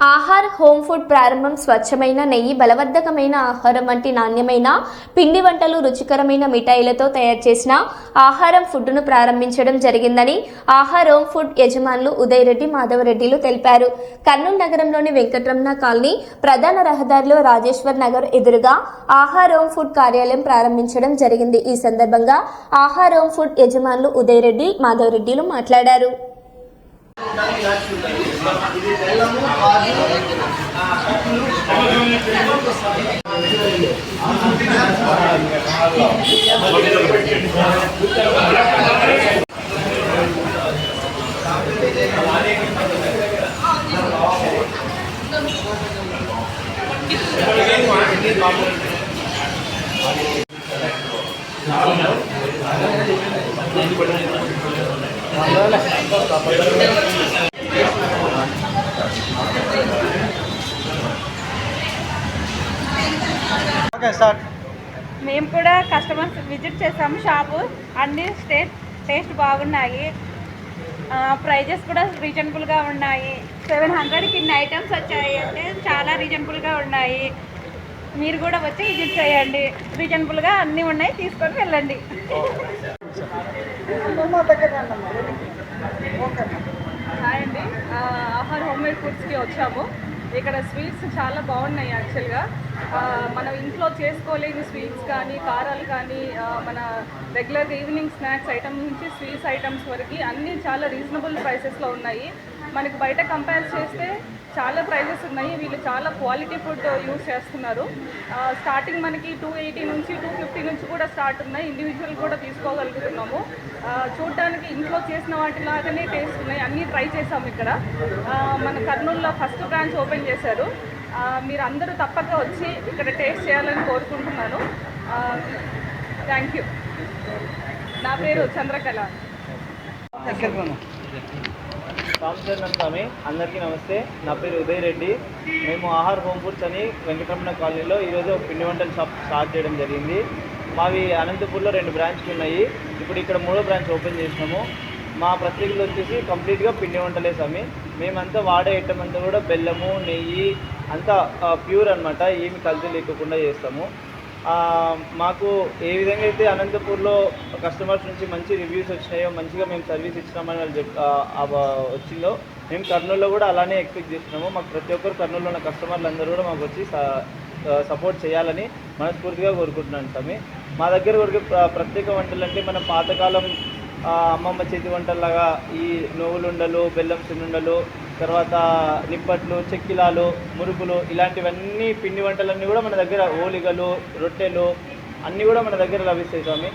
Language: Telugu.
ఆహార్ హోమ్ ఫుడ్ ప్రారంభం స్వచ్ఛమైన నెయ్యి బలవర్ధకమైన ఆహారం వంటి నాణ్యమైన పిండి వంటలు రుచికరమైన మిఠాయిలతో తయారు చేసిన ఆహారం ఫుడ్ను ప్రారంభించడం జరిగిందని ఆహార్ హోమ్ ఫుడ్ యజమానులు ఉదయ్ రెడ్డి మాధవరెడ్డిలు తెలిపారు. కర్నూలు నగరంలోని వెంకటరమణ కాలనీ ప్రధాన రహదారిలో రాజేశ్వర్ నగర్ ఎదురుగా ఆహార్ హోమ్ ఫుడ్ కార్యాలయం ప్రారంభించడం జరిగింది. ఈ సందర్భంగా ఆహార్ హోమ్ ఫుడ్ యజమానులు ఉదయ్ రెడ్డి మాధవరెడ్డిలు మాట్లాడారు. ఇది బెల్లము పాలు ఓకే స్టార్ట్ మేము కూడా కస్టమర్స్ విజిట్ చేసాము షాపు అన్ని స్టేట్ టేస్ట్ బాగున్నాయి. ప్రైజెస్ కూడా రీజనబుల్గా ఉన్నాయి. సెవెన్ హండ్రెడ్కి ఇన్ని ఐటమ్స్ వచ్చాయి అంటే చాలా రీజనబుల్గా ఉన్నాయి. మీరు కూడా వచ్చి విజిట్ చేయండి. రీజనబుల్గా అన్నీ ఉన్నాయి తీసుకొని వెళ్ళండి. హాయ్ అండి. ఆహార్ హోమ్ మేడ్ ఫుడ్స్కి వచ్చాము. ఇక్కడ స్వీట్స్ చాలా బాగున్నాయి యాక్చువల్గా. మనం ఇంట్లో చేసుకోలేని స్వీట్స్ కానీ కారాలు కానీ మన రెగ్యులర్ ఈవినింగ్ స్నాక్స్ ఐటమ్ నుంచి స్వీట్స్ ఐటమ్స్ వరకు అన్నీ చాలా రీజనబుల్ ప్రైసెస్లో ఉన్నాయి. మనకు బయట కంపేర్ చేస్తే చాలా ప్రైజెస్ ఉన్నాయి. వీళ్ళు చాలా క్వాలిటీ ఫుడ్ యూస్ చేస్తున్నారు. స్టార్టింగ్ మనకి టూ ఎయిటీ నుంచి టూ ఫిఫ్టీ నుంచి కూడా స్టార్ట్ ఉన్నాయి. ఇండివిజువల్ కూడా తీసుకోగలుగుతున్నాము. చూడడానికి ఇంట్లో చేసిన వాటిలాగానే టేస్ట్ ఉన్నాయి. అన్నీ ట్రై చేసాము ఇక్కడ. మన కర్నూలులో ఫస్ట్ బ్రాంచ్ ఓపెన్ చేశారు. మీరు అందరూ తప్పక వచ్చి ఇక్కడ టేస్ట్ చేయాలని కోరుకుంటున్నాను. థ్యాంక్ యూ నా పేరు చంద్రకళ. రామచంద్రన్ స్వామి అందరికీ నమస్తే. నా పేరు ఉదయ్ రెడ్డి. మేము ఆహార్ హోమ్ ఫుడ్స్ అని వెంకటరమణ కాలనీలో ఈరోజు ఒక పిండి వంటల షాప్ స్టార్ట్ చేయడం జరిగింది. మావి అనంతపూర్లో రెండు బ్రాంచ్లు ఉన్నాయి. ఇప్పుడు ఇక్కడ మూడో బ్రాంచ్ ఓపెన్ చేసినాము. మా ప్రత్యేకత వచ్చేసి కంప్లీట్గా పిండి వంటలే స్వామి. మేమంతా వాడే ఐటమ్ అంతా కూడా బెల్లము నెయ్యి అంతా ప్యూర్ అన్నమాట. ఏమి కల్తీ లేకుండా చేస్తాము. మాకు ఏ విధంగా అయితే అనంతపూర్లో కస్టమర్స్ నుంచి మంచి రివ్యూస్ వచ్చినాయో మంచిగా మేము సర్వీస్ ఇచ్చినామని వాళ్ళు చెప్ వచ్చిందో మేము కర్నూలులో కూడా అలానే ఎక్స్పెక్ట్ చేస్తున్నాము. మాకు ప్రతి ఒక్కరు కర్నూలులో ఉన్న కస్టమర్లు అందరూ కూడా మాకు వచ్చి సపోర్ట్ చేయాలని మనస్ఫూర్తిగా కోరుకుంటున్నాను స్వామి. మా దగ్గర కొరకు ప్రత్యేక వంటలు అంటే మన పాతకాలం అమ్మమ్మ చేతి వంటల్లాగా ఈ నువ్వులుండలు బెల్లం సున్నుండలు తర్వాత నిప్పట్లు చెక్కిలాలు మురుకులు ఇలాంటివన్నీ పిండి వంటలన్నీ కూడా మన దగ్గర ఓలిగలు రొట్టెలు అన్నీ కూడా మన దగ్గర లభిస్తాయి స్వామి.